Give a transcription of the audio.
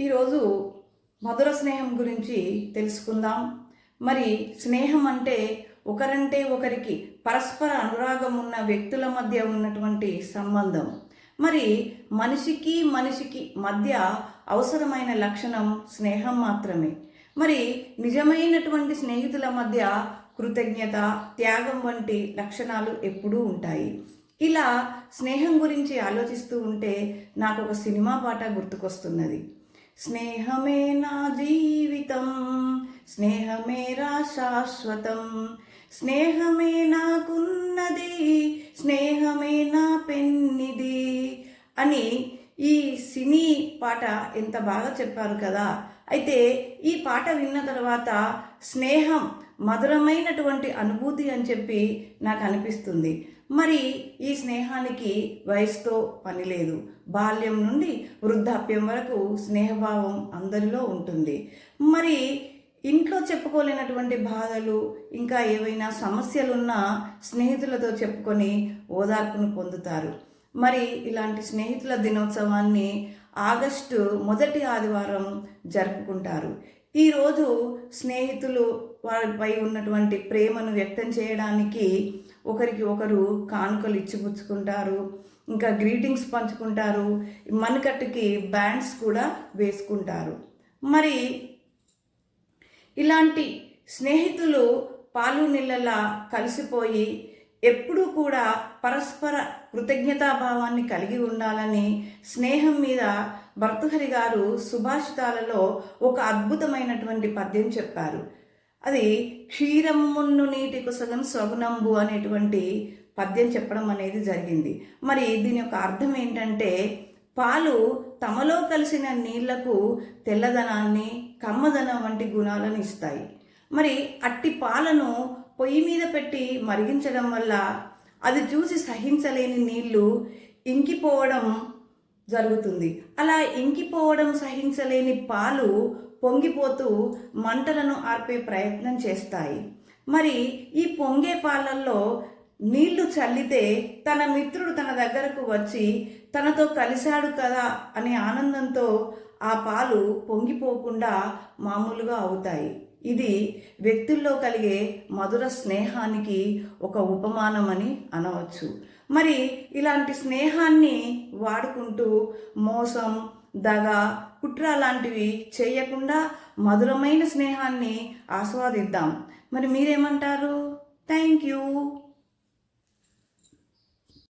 ఈరోజు మధుర స్నేహం గురించి తెలుసుకుందాం. మరి స్నేహం అంటే ఒకరంటే ఒకరికి పరస్పర అనురాగం ఉన్న వ్యక్తుల మధ్య ఉన్నటువంటి సంబంధం. మరి మనిషికి మనిషికి మధ్య అవసరమైన లక్షణం స్నేహం మాత్రమే. మరి నిజమైనటువంటి స్నేహితుల మధ్య కృతజ్ఞత త్యాగం వంటి లక్షణాలు ఎప్పుడూ ఉంటాయి. ఇలా స్నేహం గురించి ఆలోచిస్తూ ఉంటే నాకు ఒక సినిమా పాట గుర్తుకొస్తున్నది. స్నేహమే నా జీవితం స్నేహమేరా శాశ్వతం. స్నేహమే నాకున్నది స్నేహమే నా పెన్నిది అని ఈ సినీ పాట ఎంత బాగా చెప్పారు కదా. అయితే ఈ పాట విన్న తర్వాత స్నేహం మధురమైనటువంటి అనుభూతి అని చెప్పి నాకు అనిపిస్తుంది. మరి ఈ స్నేహానికి వయసుతో పని లేదు. బాల్యం నుండి వృద్ధాప్యం వరకు స్నేహభావం అందరిలో ఉంటుంది. మరి ఇంట్లో చెప్పుకోలేనటువంటి బాధలు ఇంకా ఏవైనా సమస్యలున్నా స్నేహితులతో చెప్పుకొని ఓదార్పును పొందుతారు. మరి ఇలాంటి స్నేహితుల దినోత్సవాన్ని ఆగస్టు మొదటి ఆదివారం జరుపుకుంటారు. ఈరోజు స్నేహితులు వారిపై ఉన్నటువంటి ప్రేమను వ్యక్తం చేయడానికి ఒకరికి ఒకరు కానుకలు ఇచ్చిపుచ్చుకుంటారు ఇంకా గ్రీటింగ్స్ పంచుకుంటారు మనకట్టుకి బ్యాండ్స్ కూడా వేసుకుంటారు. మరి ఇలాంటి స్నేహితులు పాలు నీళ్ళలా కలిసిపోయి ఎప్పుడూ కూడా పరస్పర కృతజ్ఞతాభావాన్ని కలిగి ఉండాలని స్నేహం మీద భర్తహరి గారు సుభాషితాలలో ఒక అద్భుతమైనటువంటి పద్యం చెప్పారు. అది క్షీరమ్మున్ను నీటి కుసగం సగునంబు అనేటువంటి పద్యం చెప్పడం అనేది జరిగింది. మరి దీని యొక్క అర్థం ఏంటంటే పాలు తమలో కలిసిన నీళ్ళకు తెల్లదనాన్ని కమ్మదనం వంటి గుణాలను ఇస్తాయి. మరి అట్టి పాలను పొయ్యి మీద పెట్టి మరిగించడం వల్ల అది చూసి సహించలేని నీళ్ళు ఇంకిపోవడం జరుగుతుంది. అలా ఇంకిపోవడం సహించలేని పాలు పొంగిపోతూ మంటలను ఆర్పే ప్రయత్నం చేస్తాయి. మరి ఈ పొంగే పాలల్లో నీళ్ళు చల్లితే తన మిత్రుడు తన దగ్గరకు వచ్చి తనతో కలిశాడు కదా అనే ఆనందంతో ఆ పాలు పొంగిపోకుండా మామూలుగా అవుతాయి. ఇది వ్యక్తుల్లో కలిగే మధుర స్నేహానికి ఒక ఉపమానమని అనవచ్చు. మరి ఇలాంటి స్నేహాన్ని వాడుకుంటూ మోసం దగ కుట్ర లాంటివి చేయకుండా మధురమైన స్నేహాన్ని ఆస్వాదిద్దాం. మరి మీరేమంటారు? Thank you.